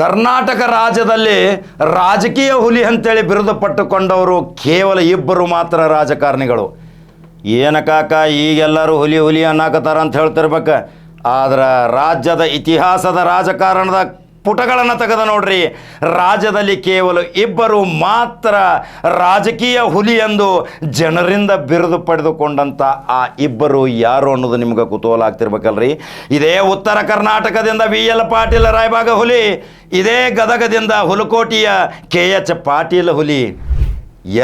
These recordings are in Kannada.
ಕರ್ನಾಟಕ ರಾಜ್ಯದಲ್ಲಿ ರಾಜಕೀಯ ಹುಲಿ ಅಂತೇಳಿ ಬಿರುದು ಪಟ್ಟುಕೊಂಡವರು ಕೇವಲ ಇಬ್ಬರು ಮಾತ್ರ ರಾಜಕಾರಣಿಗಳು. ಏನಕ್ಕಾಕ ಈಗೆಲ್ಲರೂ ಹುಲಿ ಹುಲಿ ಅನ್ನಕತ್ತಾರ ಅಂತ ಹೇಳ್ತಿರ್ಬೇಕು. ಆದ್ರೆ ರಾಜ್ಯದ ಇತಿಹಾಸದ ರಾಜಕಾರಣದ ಪುಟಗಳನ್ನು ತೆಗೆದ ನೋಡ್ರಿ. ರಾಜ್ಯದಲ್ಲಿ ಕೇವಲ ಇಬ್ಬರು ಮಾತ್ರ ರಾಜಕೀಯ ಹುಲಿ ಎಂದು ಜನರಿಂದ ಬಿರುದು ಪಡೆದುಕೊಂಡಂಥ ಆ ಇಬ್ಬರು ಯಾರು ಅನ್ನೋದು ನಿಮ್ಗೆ ಕುತೂಹಲ ಆಗ್ತಿರ್ಬೇಕಲ್ರಿ. ಇದೇ ಉತ್ತರ ಕರ್ನಾಟಕದಿಂದ ವಿ. ಎಲ್. ಪಾಟೀಲ್ ರಾಯಬಾಗ ಹುಲಿ, ಇದೇ ಗದಗದಿಂದ ಹುಲಕೋಟಿಯ ಕೆ. ಎಚ್. ಪಾಟೀಲ್ ಹುಲಿ.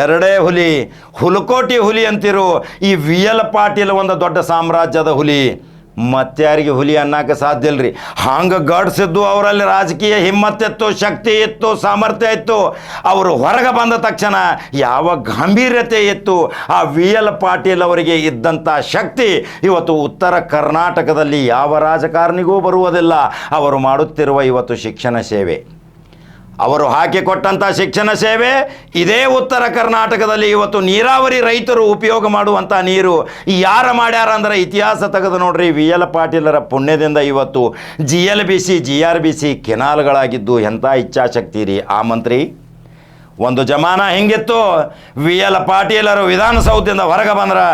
ಎರಡೇ ಹುಲಿ, ಹುಲಕೋಟಿ ಹುಲಿ ಅಂತಿರು ಈ ವಿ. ಎಲ್. ಪಾಟೀಲ್ ಒಂದು ದೊಡ್ಡ ಸಾಮ್ರಾಜ್ಯದ ಹುಲಿ. ಮತ್ತಾರಿಗೆ ಹುಲಿ ಅನ್ನಕ್ಕೆ ಸಾಧ್ಯ ಇಲ್ರಿ. ಹಂಗೆ ಗಡ್ಸಿದ್ದು ಅವರಲ್ಲಿ ರಾಜಕೀಯ ಹಿಮ್ಮತ್ತಿತ್ತು ಶಕ್ತಿ ಇತ್ತು, ಸಾಮರ್ಥ್ಯ ಇತ್ತು. ಅವರು ಹೊರಗೆ ಬಂದ ತಕ್ಷಣ ಯಾವ ಗಾಂಭೀರ್ಯತೆ ಇತ್ತು. ಆ ವಿ ಎಲ್ ಪಾಟೀಲ್ ಅವರಿಗೆ ಇದ್ದಂಥ ಶಕ್ತಿ ಇವತ್ತು ಉತ್ತರ ಕರ್ನಾಟಕದಲ್ಲಿ ಯಾವ ರಾಜಕಾರಣಿಗೂ ಬರುವುದಿಲ್ಲ. ಅವರು ಮಾಡುತ್ತಿರುವ ಇವತ್ತು ಶಿಕ್ಷಣ ಸೇವೆ. ಅವರು ಹಾಕಿಕೊಟ್ಟಂಥ ಶಿಕ್ಷಣ ಸೇವೆ, ಇದೇ ಉತ್ತರ ಕರ್ನಾಟಕದಲ್ಲಿ ಇವತ್ತು ನೀರಾವರಿ ರೈತರು ಉಪಯೋಗ ಮಾಡುವಂಥ ನೀರು. ಯಾರ ಮಾಡ್ಯಾರ ಅಂದ್ರೆ ಇತಿಹಾಸ ತೆಗೆದು ನೋಡ್ರಿ, ವಿ. ಎಲ್. ಪಾಟೀಲರ ಪುಣ್ಯದಿಂದ ಇವತ್ತು G L B C G R B C ಕೆನಾಲ್ಗಳಾಗಿದ್ದು ಎಂಥ ಇಚ್ಛಾಶಕ್ತಿ ರೀ? ಆ ಮಂತ್ರಿ? ಒಂದು ಜಮಾನ ಹೆಂಗಿತ್ತು. ವಿ ಎಲ್ ಪಾಟೀಲರು ವಿಧಾನಸೌಧದಿಂದ ಹೊರಗೆ ಬಂದ್ರೆ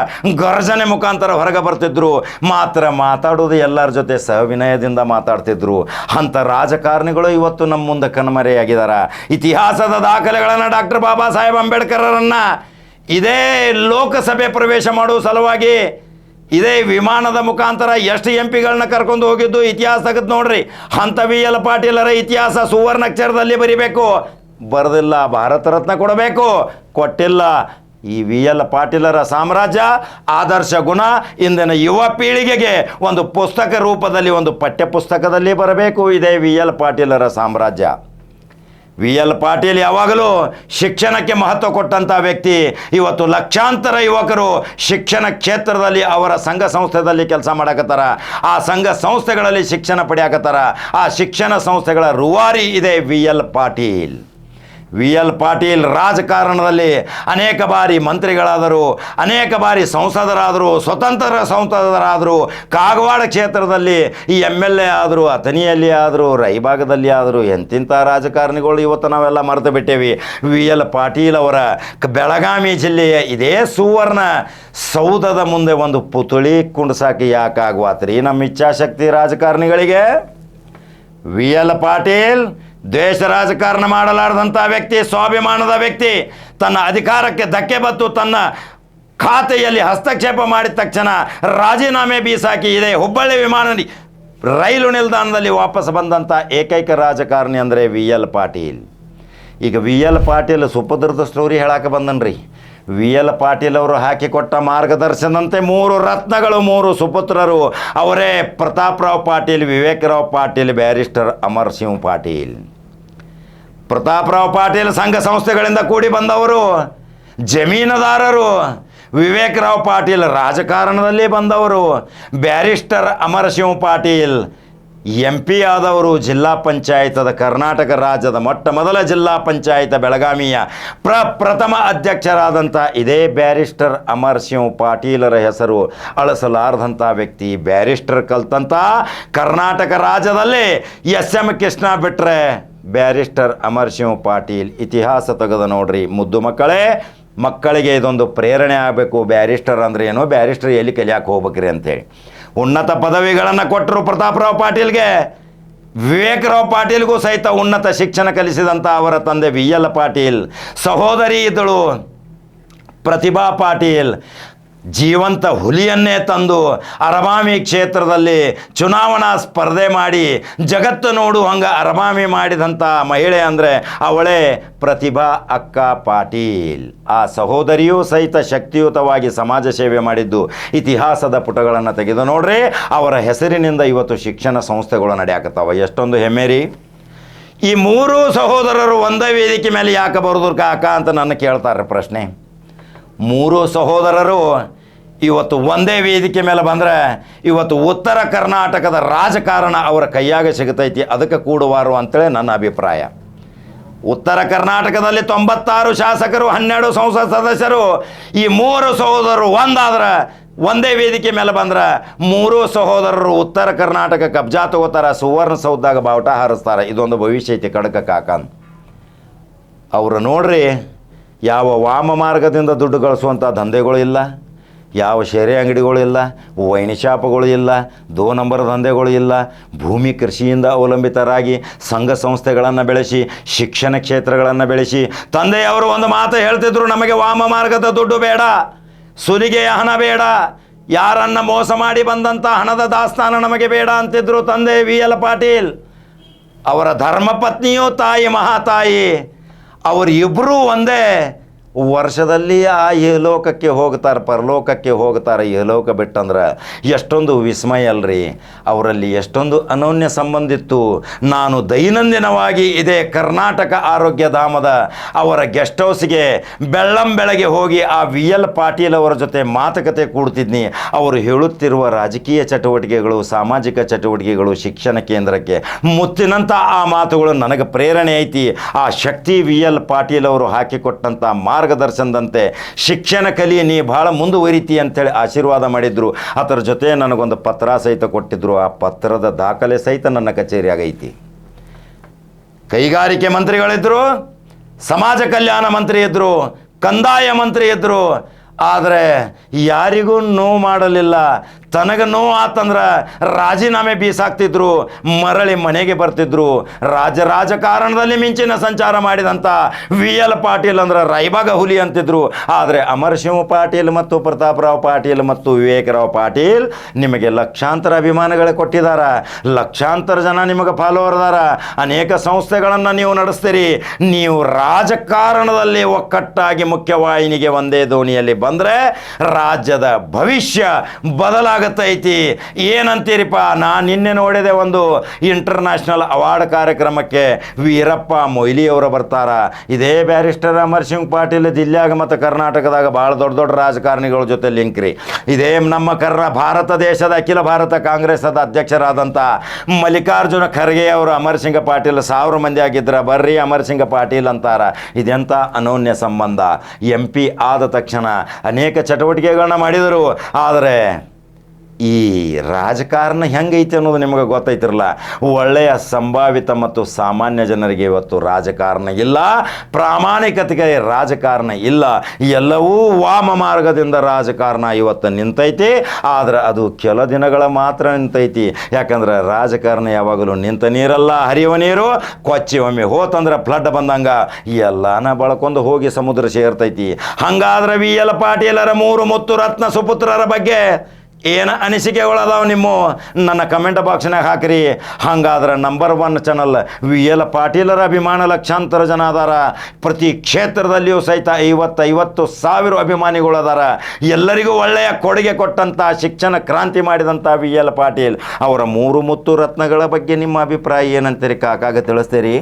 ಗರ್ಜನೆ ಮುಖಾಂತರ ಹೊರಗೆ ಬರ್ತಿದ್ರು. ಮಾತ್ರ ಮಾತಾಡೋದು ಎಲ್ಲರ ಜೊತೆ ಸವಿನಯದಿಂದ ಮಾತಾಡ್ತಿದ್ರು. ಅಂಥ ರಾಜಕಾರಣಿಗಳು ಇವತ್ತು ನಮ್ಮ ಮುಂದೆ ಕಣ್ಮರೆಯಾಗಿದ್ದಾರೆ ಇತಿಹಾಸದ ದಾಖಲೆಗಳನ್ನು ಡಾಕ್ಟರ್ ಬಾಬಾ ಸಾಹೇಬ್ ಅಂಬೇಡ್ಕರರನ್ನು ಇದೇ ಲೋಕಸಭೆ ಪ್ರವೇಶ ಮಾಡುವ ಸಲುವಾಗಿ ಇದೇ ವಿಮಾನದ ಮುಖಾಂತರ ಎಷ್ಟು ಎಂ ಪಿಗಳನ್ನ ಕರ್ಕೊಂಡು ಹೋಗಿದ್ದು ಇತಿಹಾಸ ತೆಗೆದು ನೋಡ್ರಿ. ಅಂಥ ವಿ ಎಲ್ ಪಾಟೀಲರ ಇತಿಹಾಸ ಸುವರ್ಣಾಕ್ಷರದಲ್ಲಿ ಬರಿಬೇಕು. ಬರೆದಿಲ್ಲ, ಭಾರತ ರತ್ನ ಕೊಡಬೇಕು. ಕೊಟ್ಟಿಲ್ಲ, ಈ ವಿ ಎಲ್ ಪಾಟೀಲರ ಸಾಮ್ರಾಜ್ಯ, ಆದರ್ಶ ಗುಣ, ಇಂದಿನ ಯುವ ಪೀಳಿಗೆಗೆ ಒಂದು ಪುಸ್ತಕ ರೂಪದಲ್ಲಿ, ಒಂದು ಪಠ್ಯಪುಸ್ತಕದಲ್ಲಿ ಬರಬೇಕು. ಇದೇ ವಿ ಎಲ್ ಪಾಟೀಲರ ಸಾಮ್ರಾಜ್ಯ. ವಿ ಎಲ್ ಪಾಟೀಲ್ ಯಾವಾಗಲೂ ಶಿಕ್ಷಣಕ್ಕೆ ಮಹತ್ವ ಕೊಟ್ಟಂಥ ವ್ಯಕ್ತಿ. ಇವತ್ತು ಲಕ್ಷಾಂತರ ಯುವಕರು ಶಿಕ್ಷಣ ಕ್ಷೇತ್ರದಲ್ಲಿ, ಅವರ ಸಂಘ ಸಂಸ್ಥೆದಲ್ಲಿ ಕೆಲಸ ಮಾಡಕತ್ತಾರ. ಆ ಸಂಘ ಸಂಸ್ಥೆಗಳಲ್ಲಿ ಶಿಕ್ಷಣ ಪಡೆಯಕತ್ತಾರ. ಆ ಶಿಕ್ಷಣ ಸಂಸ್ಥೆಗಳ ರೂವಾರಿ ಇದೆ V L Patil. V L Patil ರಾಜಕಾರಣದಲ್ಲಿ ಅನೇಕ ಬಾರಿ ಮಂತ್ರಿಗಳಾದರು, ಅನೇಕ ಬಾರಿ ಸಂಸದರಾದರು, ಸ್ವತಂತ್ರ ಸಂಸದರಾದರು. ಕಾಗವಾಡ ಕ್ಷೇತ್ರದಲ್ಲಿ ಈ ಎಂ ಎಲ್ ಎ ಆದರು ಅಥನಿಯಲ್ಲಿ ಆದರು, ರೈಭಾಗದಲ್ಲಿ ಆದರು, ಎಂತಿಂಥ ರಾಜಕಾರಣಿಗಳು ಇವತ್ತು ನಾವೆಲ್ಲ ಮರೆತು ಬಿಟ್ಟೇವಿ. ವಿ ಎಲ್ ಪಾಟೀಲ್ ಅವರ ಬೆಳಗಾವಿ ಜಿಲ್ಲೆಯ ಇದೇ ಸುವರ್ಣ ಸೌಧದ ಮುಂದೆ ಒಂದು ಪುತುಳಿ ಕುಂಡ್ಸಾಕಿ ಯಾಕಾಗುವಾತ್ರಿ ನಮ್ಮ ಇಚ್ಛಾಶಕ್ತಿ ರಾಜಕಾರಣಿಗಳಿಗೆ? ವಿ ಎಲ್ ಪಾಟೀಲ್ ದೇಶ ರಾಜಕಾರಣ ಮಾಡಲಾರದಂಥ ವ್ಯಕ್ತಿ, ಸ್ವಾಭಿಮಾನದ ವ್ಯಕ್ತಿ, ತನ್ನ ಅಧಿಕಾರಕ್ಕೆ ಧಕ್ಕೆ ಬತ್ತು ತನ್ನ ಖಾತೆಯಲ್ಲಿ ಹಸ್ತಕ್ಷೇಪ ಮಾಡಿದ ತಕ್ಷಣ ರಾಜೀನಾಮೆ ಬೀಸಾಕಿ ಇದೆ ಹುಬ್ಬಳ್ಳಿ ವಿಮಾನ ರೈಲು ನಿಲ್ದಾಣದಲ್ಲಿ ವಾಪಸ್ ಬಂದಂಥ ಏಕೈಕ ರಾಜಕಾರಣಿ ಅಂದರೆ ವಿ ಎಲ್ ಪಾಟೀಲ್. ಈಗ ವಿ ಎಲ್ ಪಾಟೀಲ್ ಸುಪದ್ರದ ಸ್ಟೋರಿ ಹೇಳಕ್ಕೆ ಬಂದನ್ರಿ. ವಿ ಎಲ್ ಪಾಟೀಲ್ ಅವರು ಹಾಕಿಕೊಟ್ಟ ಮಾರ್ಗದರ್ಶನದಂತೆ ಮೂರು ರತ್ನಗಳು, ಮೂರು ಸುಪುತ್ರರು. ಅವರೇ ಪ್ರತಾಪ್ರಾವ್ ಪಾಟೀಲ್, ವಿವೇಕರಾವ್ ಪಾಟೀಲ್, ಬ್ಯಾರಿಸ್ಟರ್ ಅಮರ್ ಸಿಂಗ್ ಪಾಟೀಲ್. ಪ್ರತಾಪ್ರಾವ್ ಪಾಟೀಲ್ ಸಂಘ ಸಂಸ್ಥೆಗಳಿಂದ ಕೂಡಿ ಬಂದವರು, ಜಮೀನದಾರರು, ವಿವೇಕರಾವ್ ಪಾಟೀಲ್ ರಾಜಕಾರಣದಲ್ಲಿ ಬಂದವರು, barrister Amarasimha Patil M P ಆದವರು ಜಿಲ್ಲಾ ಪಂಚಾಯತದ ಕರ್ನಾಟಕ ರಾಜ್ಯದ ಮೊಟ್ಟ ಮೊದಲ ಜಿಲ್ಲಾ ಪಂಚಾಯತ ಬೆಳಗಾವಿಯ ಪ್ರಪ್ರಥಮ ಅಧ್ಯಕ್ಷರಾದಂಥ ಇದೇ ಬ್ಯಾರಿಸ್ಟರ್ ಅಮರ್ ಸಿಂಗ್ ಪಾಟೀಲರ ಹೆಸರು ಅಳಿಸಲಾರದಂಥ ವ್ಯಕ್ತಿ, ಬ್ಯಾರಿಸ್ಟರ್ ಕಲ್ತಂಥ ಕರ್ನಾಟಕ ರಾಜ್ಯದಲ್ಲಿ ಎಸ್ ಎಂ ಕೃಷ್ಣ ಬಿಟ್ಟರೆ ಬ್ಯಾರಿಸ್ಟರ್ ಅಮರ್ ಸಿಂಗ್ ಪಾಟೀಲ್ ಇತಿಹಾಸ ತೆಗೆದ ನೋಡ್ರಿ. ಮುದ್ದು ಮಕ್ಕಳೇ, ಮಕ್ಕಳಿಗೆ ಇದೊಂದು ಪ್ರೇರಣೆ ಆಗಬೇಕು. ಬ್ಯಾರಿಸ್ಟರ್ ಅಂದ್ರೆ ಏನೋ? ಬ್ಯಾರಿಸ್ಟರ್ ಎಲ್ಲಿ ಕಲಿಯಾಕೆ ಹೋಗ್ಬೇಕ್ರಿ ಅಂತೇಳಿ. ಉನ್ನತ ಪದವಿಗಳನ್ನು ಕೊಟ್ಟರು ಪ್ರತಾಪರಾವ್ ಪಾಟೀಲ್ಗೆ. ವಿವೇಕರಾವ್ ಪಾಟೀಲ್ಗೂ ಸಹಿತ ಉನ್ನತ ಶಿಕ್ಷಣ ಕಲಿಸಿದಂಥ ಅವರ ತಂದೆ ವಿ ಎಲ್ ಪಾಟೀಲ್. ಸಹೋದರಿ ಇದ್ದಳು ಪ್ರತಿಭಾ ಪಾಟೀಲ್. ಜೀವಂತ ಹುಲಿಯನ್ನೇ ತಂದು ಅರಮಾಮಿ ಕ್ಷೇತ್ರದಲ್ಲಿ ಚುನಾವಣಾ ಸ್ಪರ್ಧೆ ಮಾಡಿ ಜಗತ್ತು ನೋಡು ಹಂಗೆ ಅರಮಾಮಿ ಮಾಡಿದಂಥ ಮಹಿಳೆ ಅಂದರೆ ಅವಳೇ ಪ್ರತಿಭಾ ಅಕ್ಕ ಪಾಟೀಲ್. ಆ ಸಹೋದರಿಯೂ ಸಹಿತ ಶಕ್ತಿಯುತವಾಗಿ ಸಮಾಜ ಸೇವೆ ಮಾಡಿದ್ದು ಇತಿಹಾಸದ ಪುಟಗಳನ್ನು ತೆಗೆದು ನೋಡ್ರಿ, ಅವರ ಹೆಸರಿನಿಂದ ಇವತ್ತು ಶಿಕ್ಷಣ ಸಂಸ್ಥೆಗಳು ನಡೆಯಾಕತ್ತಾವ. ಎಷ್ಟೊಂದು ಹೆಮ್ಮೆರಿ ಈ ಮೂರೂ ಸಹೋದರರು ಒಂದೇ ವೇದಿಕೆ ಮೇಲೆ ಯಾಕೆ ಬರೋದು ಕಾಕ ಅಂತ ನನ್ನ ಕೇಳ್ತಾರೆ ಪ್ರಶ್ನೆ. ಮೂರು ಸಹೋದರರು ಇವತ್ತು ಒಂದೇ ವೇದಿಕೆ ಮೇಲೆ ಬಂದರೆ ಇವತ್ತು ಉತ್ತರ ಕರ್ನಾಟಕದ ರಾಜಕಾರಣ ಅವರ ಕೈಯಾಗ ಸಿಗತೈತಿ, ಅದಕ್ಕೆ ಕೂಡುವಾರು ಅಂತೇಳಿ ನನ್ನ ಅಭಿಪ್ರಾಯ. ಉತ್ತರ ಕರ್ನಾಟಕದಲ್ಲಿ ತೊಂಬತ್ತಾರು ಶಾಸಕರು, ಹನ್ನೆರಡು ಸಂಸತ್ ಸದಸ್ಯರು, ಈ ಮೂರು ಸಹೋದರರು ಒಂದಾದ್ರೆ ಒಂದೇ ವೇದಿಕೆ ಮೇಲೆ ಬಂದ್ರೆ ಮೂರು ಸಹೋದರರು ಉತ್ತರ ಕರ್ನಾಟಕ ಕಬ್ಜಾ ತಗೋತಾರ ಸುವರ್ಣಸೌಧದಾಗ ಬಾವುಟ ಹಾರಿಸ್ತಾರೆ. ಇದೊಂದು ಭವಿಷ್ಯ ಐತಿ ಕಡಕ ಕಾಕಂದು ಅವರು ನೋಡ್ರಿ, ಯಾವ ವಾಮ ಮಾರ್ಗದಿಂದ ದುಡ್ಡು ಗಳಿಸುವಂಥ ದಂಧೆಗಳು ಇಲ್ಲ. ಯಾವ ಶೇರೆ ಅಂಗಡಿಗಳು ಇಲ್ಲ, ವೈನ್ ಶಾಪ್ಗಳು ಇಲ್ಲ, ದೋ ನಂಬರ್ ದಂಧೆಗಳು ಇಲ್ಲ. ಭೂಮಿ ಕೃಷಿಯಿಂದ ಅವಲಂಬಿತರಾಗಿ ಸಂಘ ಸಂಸ್ಥೆಗಳನ್ನು ಬೆಳೆಸಿ, ಶಿಕ್ಷಣ ಕ್ಷೇತ್ರಗಳನ್ನು ಬೆಳೆಸಿ, ತಂದೆಯವರು ಒಂದು ಮಾತು ಹೇಳ್ತಿದ್ರು, ನಮಗೆ ವಾಮ ಮಾರ್ಗದ ದುಡ್ಡು ಬೇಡ, ಸುಲಿಗೆಯ ಹಣ ಬೇಡ, ಯಾರನ್ನ ಮೋಸ ಮಾಡಿ ಬಂದಂಥ ಹಣದ ದಾಸ್ತಾನ ನಮಗೆ ಬೇಡ ಅಂತಿದ್ರು ತಂದೆ ವಿ. ಎಲ್. ಪಾಟೀಲ್. ಅವರ ಧರ್ಮಪತ್ನಿಯೂ ತಾಯಿ, ಮಹಾತಾಯಿ. ಅವರಿಬ್ಬರೂ ಒಂದೇ ವರ್ಷದಲ್ಲಿ ಆ ಯಹಲೋಕಕ್ಕೆ ಹೋಗ್ತಾರೆ, ಪರಲೋಕಕ್ಕೆ ಹೋಗ್ತಾರೆ ಯಹಲೋಕ ಬಿಟ್ಟಂದ್ರೆ ಎಷ್ಟೊಂದು ವಿಸ್ಮಯ ಅಲ್ರಿ. ಅವರಲ್ಲಿ ಎಷ್ಟೊಂದು ಅನೋನ್ಯ ಸಂಬಂಧಿತ್ತು ನಾನು ದೈನಂದಿನವಾಗಿ ಇದೇ ಕರ್ನಾಟಕ ಆರೋಗ್ಯ ಧಾಮದ ಅವರ ಗೆಸ್ಟ್ ಹೌಸ್ಗೆ ಬೆಳ್ಳಂ ಬೆಳಗ್ಗೆ ಹೋಗಿ ಆ ವಿ ಎಲ್ ಪಾಟೀಲ್ ಅವರ ಜೊತೆ ಮಾತುಕತೆ ಕೂಡ್ತಿದ್ನಿ. ಅವರು ಹೇಳುತ್ತಿರುವ ರಾಜಕೀಯ ಚಟುವಟಿಕೆಗಳು, ಸಾಮಾಜಿಕ ಚಟುವಟಿಕೆಗಳು ಶಿಕ್ಷಣ ಕೇಂದ್ರಕ್ಕೆ ಮುತ್ತಿನಂಥ ಆ ಮಾತುಗಳು ನನಗೆ ಪ್ರೇರಣೆ ಐತಿ. ಆ ಶಕ್ತಿ ವಿ ಎಲ್ ಪಾಟೀಲ್ ಅವರು ಹಾಕಿಕೊಟ್ಟಂಥ ಮಾರ್ಗದರ್ಶನದಂತೆ ಶಿಕ್ಷಣ ಕಲಿ ನೀ ಭಾಳ ಮುಂದುವರಿತಿ ಅಂತೇಳಿ ಆಶೀರ್ವಾದ ಮಾಡಿದ್ರು. ಅದರ ಜೊತೆ ನನಗೊಂದು ಪತ್ರ ಸಹಿತ ಕೊಟ್ಟಿದ್ರು. ಆ ಪತ್ರದ ದಾಖಲೆ ಸಹಿತ ನನ್ನ ಕಚೇರಿಯಾಗೈತಿ ಕೈಗಾರಿಕೆ ಮಂತ್ರಿಗಳಿದ್ದರು ಸಮಾಜ ಕಲ್ಯಾಣ ಮಂತ್ರಿ ಇದ್ದರು ಕಂದಾಯ ಮಂತ್ರಿ ಇದ್ದರು ಆದರೆ ಯಾರಿಗೂ ನೋವು ಮಾಡಲಿಲ್ಲ. ತನಗೆ ನೋವು ಆತಂದ್ರೆ ರಾಜೀನಾಮೆ ಬೀಸಾಕ್ತಿದ್ರು, ಮರಳಿ ಮನೆಗೆ ಬರ್ತಿದ್ರು. ರಾಜ ರಾಜಕಾರಣದಲ್ಲಿ ಮಿಂಚಿನ ಸಂಚಾರ ಮಾಡಿದಂಥ ವಿ ಎಲ್ ಪಾಟೀಲ್ ಅಂದ್ರೆ ರೈಬಾಗ ಹುಲಿ ಅಂತಿದ್ರು. ಆದರೆ ಅಮರಶಿವ ಪಾಟೀಲ್ ಮತ್ತು ಪ್ರತಾಪರಾವ್ ಪಾಟೀಲ್ ಮತ್ತು ವಿವೇಕರಾವ್ ಪಾಟೀಲ್ ನಿಮಗೆ ಲಕ್ಷಾಂತರ ಅಭಿಮಾನಿಗಳು ಕೊಟ್ಟಿದ್ದಾರೆ ಲಕ್ಷಾಂತರ ಜನ ನಿಮಗೆ ಫಾಲೋವರ್ ಅದಾರ. ಅನೇಕ ಸಂಸ್ಥೆಗಳನ್ನು ನೀವು ನಡೆಸ್ತೀರಿ. ನೀವು ರಾಜಕಾರಣದಲ್ಲಿ ಒಕ್ಕಟ್ಟಾಗಿ ಮುಖ್ಯವಾಹಿನಿಗೆ ಒಂದೇ ದೋಣಿಯಲ್ಲಿ ಬಂದರೆ ರಾಜ್ಯದ ಭವಿಷ್ಯ ಬದಲಾಗತ್ತೈತಿ ಏನಂತೀರಿಪ್ಪ? ನಾನು ನಿನ್ನೆ ನೋಡಿದೆ ಒಂದು ಇಂಟರ್ನ್ಯಾಷನಲ್ ಅವಾರ್ಡ್ ಕಾರ್ಯಕ್ರಮಕ್ಕೆ ವೀರಪ್ಪ ಮೊಯ್ಲಿ ಅವರು ಬರ್ತಾರ. ಇದೇ ಬ್ಯಾರಿಸ್ಟರ್ ಅಮರ್ ಸಿಂಗ್ ಪಾಟೀಲ್ ದಿಲ್ಲ್ಯಾಗ ಮತ್ತು ಕರ್ನಾಟಕದಾಗ ಭಾಳ ದೊಡ್ಡ ದೊಡ್ಡ ರಾಜಕಾರಣಿಗಳ ಜೊತೆ ಲಿಂಕ್ ರೀ. ಇದೇ ನಮ್ಮ ಕರ್ನ ಭಾರತ ದೇಶದ ಅಖಿಲ ಭಾರತ ಕಾಂಗ್ರೆಸ್ದ ಅಧ್ಯಕ್ಷರಾದಂಥ ಮಲ್ಲಿಕಾರ್ಜುನ ಖರ್ಗೆ ಅವರು ಅಮರ್ ಸಿಂಗ್ ಪಾಟೀಲ್ ಸಾವಿರ ಮಂದಿ ಆಗಿದ್ರ ಬರ್ರಿ ಅಮರ್ ಸಿಂಗ ಪಾಟೀಲ್ ಅಂತಾರ. ಇದೆಂಥ ಅನೋನ್ಯ ಸಂಬಂಧ? ಎಂ ಪಿ ಆದ ತಕ್ಷಣ ಅನೇಕ ಚಟುವಟಿಕೆಗಳನ್ನ ಮಾಡಿದರು. ಆದರೆ ಈ ರಾಜಕಾರಣ ಹೆಂಗೈತೆ ಅನ್ನೋದು ನಿಮಗೆ ಗೊತ್ತೈತಿರಲ್ಲ? ಒಳ್ಳೆಯ ಸಂಭಾವಿತ ಮತ್ತು ಸಾಮಾನ್ಯ ಜನರಿಗೆ ಇವತ್ತು ರಾಜಕಾರಣ ಇಲ್ಲ. ಪ್ರಾಮಾಣಿಕತೆಗೆ ರಾಜಕಾರಣ ಇಲ್ಲ. ಎಲ್ಲವೂ ವಾಮ ಮಾರ್ಗದಿಂದ ರಾಜಕಾರಣ ಇವತ್ತು ನಿಂತೈತಿ. ಆದರೆ ಅದು ಕೆಲ ದಿನಗಳ ಮಾತ್ರ ನಿಂತೈತಿ. ಯಾಕಂದ್ರೆ ರಾಜಕಾರಣ ಯಾವಾಗಲೂ ನಿಂತ ನೀರಲ್ಲ, ಹರಿಯುವ ನೀರು. ಕೊಚ್ಚಿ ಒಮ್ಮೆ ಹೋತಂದ್ರೆ ಫ್ಲಡ್ ಬಂದಂಗ ಎಲ್ಲಾನ ಬಳಕೊಂಡು ಹೋಗಿ ಸಮುದ್ರ ಸೇರ್ತೈತಿ. ಹಂಗಾದ್ರೆ ವಿ ಎಲ್ ಪಾಟೀಲರ ಮೂರು ಮುತ್ತು ರತ್ನ ಸುಪುತ್ರರ ಬಗ್ಗೆ ಏನು ಅನಿಸಿಕೆಗಳದಾವ ನಿಮ್ಮ? ನನ್ನ ಕಮೆಂಟ್ ಬಾಕ್ಸ್ನಾಗ ಹಾಕಿರಿ. ಹಂಗಾದ್ರೆ number one channel V L ಪಾಟೀಲರ ಅಭಿಮಾನ ಲಕ್ಷಾಂತರ ಜನ ಅದಾರ. ಪ್ರತಿ ಕ್ಷೇತ್ರದಲ್ಲಿಯೂ ಸಹಿತ ಐವತ್ತು ಐವತ್ತು ಸಾವಿರ ಅಭಿಮಾನಿಗಳು ಅದಾರ. ಎಲ್ಲರಿಗೂ ಒಳ್ಳೆಯ ಕೊಡುಗೆ ಕೊಟ್ಟಂಥ ಶಿಕ್ಷಣ ಕ್ರಾಂತಿ ಮಾಡಿದಂಥ ವಿ ಎಲ್ ಪಾಟೀಲ್. ಅವರ ಮೂರು ಮುತ್ತು ರತ್ನಗಳ ಬಗ್ಗೆ ನಿಮ್ಮ ಅಭಿಪ್ರಾಯ ಏನಂತೀರಿ ಕಾಕಾಗ ತಿಳಿಸ್ತೀರಿ?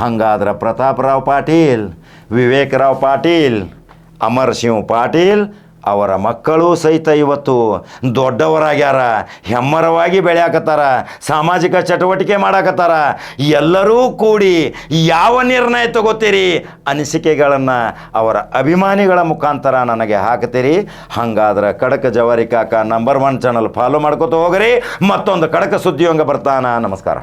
ಹಂಗಾದ್ರೆ ಪ್ರತಾಪರಾವ್ ಪಾಟೀಲ್, ವಿವೇಕರಾವ್ ಪಾಟೀಲ್ ಅಮರ್ ಸಿಂಗ್ ಪಾಟೀಲ್ ಅವರ ಮಕ್ಕಳು ಸಹಿತ ಇವತ್ತು ದೊಡ್ಡವರಾಗ್ಯಾರ, ಹೆಮ್ಮರವಾಗಿ ಬೆಳೆಯಾಕತ್ತಾರ, ಸಾಮಾಜಿಕ ಚಟುವಟಿಕೆ ಮಾಡಾಕತ್ತಾರ. ಎಲ್ಲರೂ ಕೂಡಿ ಯಾವ ನಿರ್ಣಯ ತಗೋತೀರಿ? ಅನಿಸಿಕೆಗಳನ್ನು ಅವರ ಅಭಿಮಾನಿಗಳ ಮುಖಾಂತರ ನನಗೆ ಹಾಕ್ತೀರಿ ಹಂಗಾದ್ರೆ ಕಡಕ ಜವಾರಿ ಕಾಕ ನಂಬರ್ ಒನ್ ಚಾನಲ್ ಫಾಲೋ ಮಾಡ್ಕೋತ ಹೋಗ್ರಿ. ಮತ್ತೊಂದು ಕಡಕ ಸುದ್ದಿಯೊಂಗ ಬರ್ತಾನ. ನಮಸ್ಕಾರ.